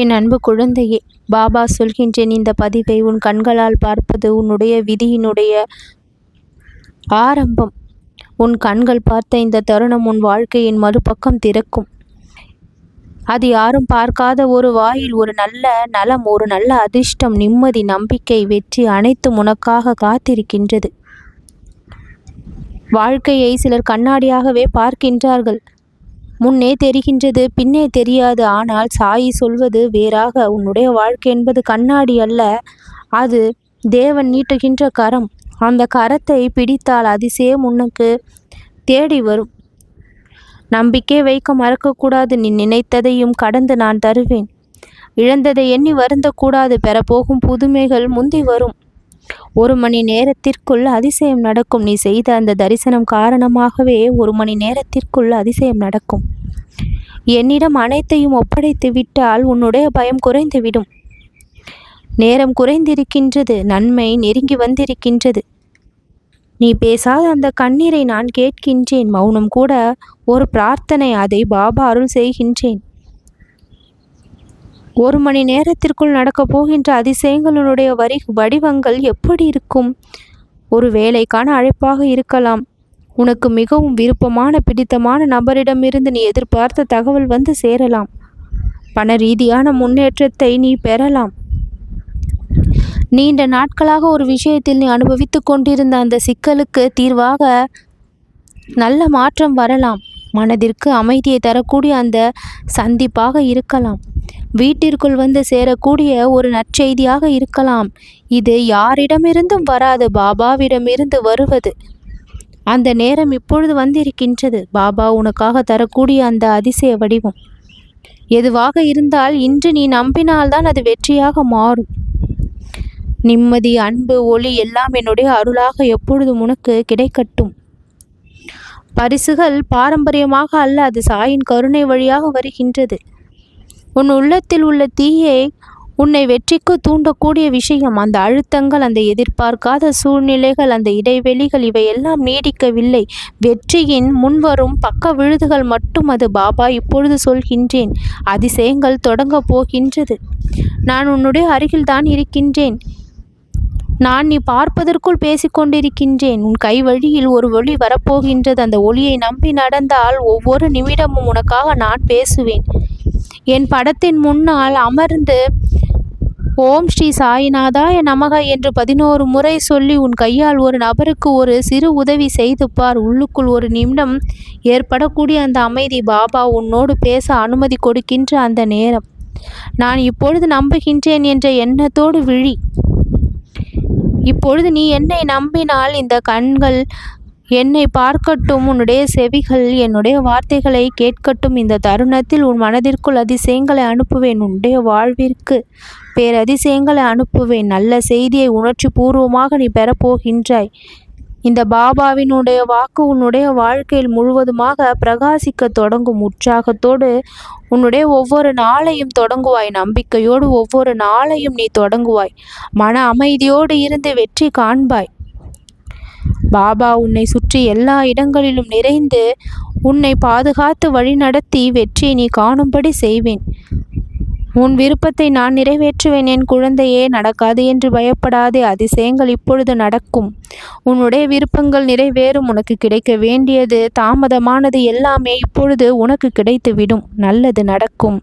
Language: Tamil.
என் அன்பு குழந்தையே பாபா சொல்கின்றேன் இந்த பதிவை உன் கண்களால் பார்ப்பது உன்னுடைய விதியினுடைய ஆரம்பம். உன் கண்கள் பார்த்த இந்த தருணம் உன் வாழ்க்கையின் மறுபக்கம் திறக்கும். அது யாரும் பார்க்காத ஒரு வாயில் ஒரு நல்ல நலம் ஒரு நல்ல அதிர்ஷ்டம் நிம்மதி நம்பிக்கை வெற்றி அனைத்தும் உனக்காக காத்திருக்கின்றது. வாழ்க்கையை சிலர் கண்ணாடியாகவே பார்க்கின்றார்கள். முன்னே தெரிகின்றது பின்னே தெரியாது. ஆனால் சாயி சொல்வது வேறாக. உன்னுடைய வாழ்க்கை என்பது கண்ணாடி அல்ல. அது தேவன் நீட்டுகின்ற கரம். அந்த கரத்தை பிடித்தால் அதிசயம் உனக்கு தேடி வரும். நம்பிக்கை வைக்க மறக்கக்கூடாது. நீ நினைத்ததையும் கடந்து நான் தருவேன். இழந்ததை எண்ணி வருந்தக்கூடாது. பெறப்போகும் புதுமைகள் முந்தி வரும். ஒரு மணி நேரத்திற்குள் அதிசயம் நடக்கும். நீ செய்த அந்த தரிசனம் காரணமாகவே ஒரு மணி நேரத்திற்குள் அதிசயம் நடக்கும். என்னிடம் அனைத்தையும் ஒப்படைத்து விட்டால் உன்னுடைய பயம் குறைந்துவிடும். நேரம் குறைந்திருக்கின்றது நன்மை நெருங்கி வந்திருக்கின்றது. நீ பேசாத அந்த கண்ணீரை நான் கேட்கின்றேன். மௌனம் கூட ஒரு பிரார்த்தனை அதை பாபா அருள் செய்கின்றேன். ஒரு மணி நேரத்திற்குள் நடக்கப் போகின்ற அதிசயங்களுடைய வரி வடிவங்கள் எப்படி இருக்கும்? ஒரு வேலைக்கான அழைப்பாக இருக்கலாம். உனக்கு மிகவும் விருப்பமான பிடித்தமான நபரிடமிருந்து நீ எதிர்பார்த்த தகவல் வந்து சேரலாம். பண ரீதியான முன்னேற்றத்தை நீ பெறலாம். நீண்ட நாட்களாக ஒரு விஷயத்தில் நீ அனுபவித்து கொண்டிருந்த அந்த சிக்கலுக்கு தீர்வாக நல்ல மாற்றம் வரலாம். மனதிற்கு அமைதியை தரக்கூடிய அந்த சந்திப்பாக இருக்கலாம். வீட்டிற்குள் வந்து சேரக்கூடிய ஒரு நற்செய்தியாக இருக்கலாம். இது யாரிடமிருந்தும் வராது பாபாவிடமிருந்து வருவது. அந்த நேரம் இப்பொழுது வந்திருக்கின்றது. பாபா உனக்காக தரக்கூடிய அந்த அதிசய வடிவம். எதுவாக இருந்தால் இன்று நீ நம்பினால்தான் அது வெற்றியாக மாறும். நிம்மதி அன்பு ஒளி எல்லாம் என்னுடைய அருளாக எப்பொழுதும் உனக்கு கிடைக்கட்டும். பரிசுகள் பாரம்பரியமாக அல்ல அது சாயின் கருணை வழியாக வருகின்றது. உன் உள்ளத்தில் உள்ள தீயை உன்னை வெற்றிக்கு தூண்டக்கூடிய விஷயம். அந்த அழுத்தங்கள் அந்த எதிர்பார்க்காத சூழ்நிலைகள் அந்த இடைவெளிகள் இவையெல்லாம் நீடிக்கவில்லை. வெற்றியின் முன்வரும் பக்க விழுதுகள் மட்டும் அது பாபா இப்பொழுது சொல்கின்றேன். அதிசயங்கள் தொடங்கப் போகின்றது. நான் உன்னுடைய அருகில்தான் இருக்கின்றேன். நான் நீ பார்ப்பதற்குள் பேசிக்கொண்டிருக்கின்றேன் உன் கை வழியில் ஒரு ஒளி வரப்போகின்றது. அந்த ஒளியை நம்பி நடந்தால் ஒவ்வொரு நிமிடமும் உனக்காக நான் பேசுவேன். என் படத்தின் முன்னால் அமர்ந்து ஓம் ஸ்ரீ சாய்நாதாய நமக என்று பதினோரு முறை சொல்லி உன் கையால் ஒரு நபருக்கு ஒரு சிறு உதவி செய்து பார். உள்ளுக்குள் ஒரு நிமிடம் ஏற்படக்கூடிய அந்த அமைதி பாபா உன்னோடு பேச அனுமதி கொடுக்கின்ற அந்த நேரம். நான் இப்பொழுது நம்புகின்றேன் என்ற எண்ணத்தோடு விழி. இப்பொழுது நீ என்னை நம்பினால் இந்த கண்கள் என்னை பார்க்கட்டும் உன்னுடைய செவிகள் என்னுடைய வார்த்தைகளை கேட்கட்டும். இந்த தருணத்தில் உன் மனதிற்குள் அதிசயங்களை அனுப்புவேன் உன்னுடைய வாழ்விற்கு பேரதிசயங்களை அனுப்புவேன். நல்ல செய்தியை உணர்ச்சி பூர்வமாக நீ பெறப்போகின்றாய் இந்த பாபாவினுடைய வாக்கு உன்னுடைய வாழ்க்கையில் முழுவதுமாக பிரகாசிக்க தொடங்கும். உற்சாகத்தோடு உன்னுடைய ஒவ்வொரு நாளையும் தொடங்குவாய். நம்பிக்கையோடு ஒவ்வொரு நாளையும் நீ தொடங்குவாய். மன அமைதியோடு இருந்து வெற்றி காண்பாய். பாபா உன்னை சுற்றி எல்லா இடங்களிலும் நிறைந்து உன்னை பாதுகாத்து வழிநடத்தி வெற்றியை நீ காணும்படி செய்வேன். உன் விருப்பத்தை நான் நிறைவேற்றுவேன். என் குழந்தையே நடக்காது என்று பயப்படாதே. அதிசயங்கள் இப்பொழுது நடக்கும். உன்னுடைய விருப்பங்கள் நிறைவேறும். உனக்கு கிடைக்க வேண்டியது தாமதமானது எல்லாமே இப்பொழுது உனக்கு கிடைத்துவிடும். நல்லது நடக்கும்.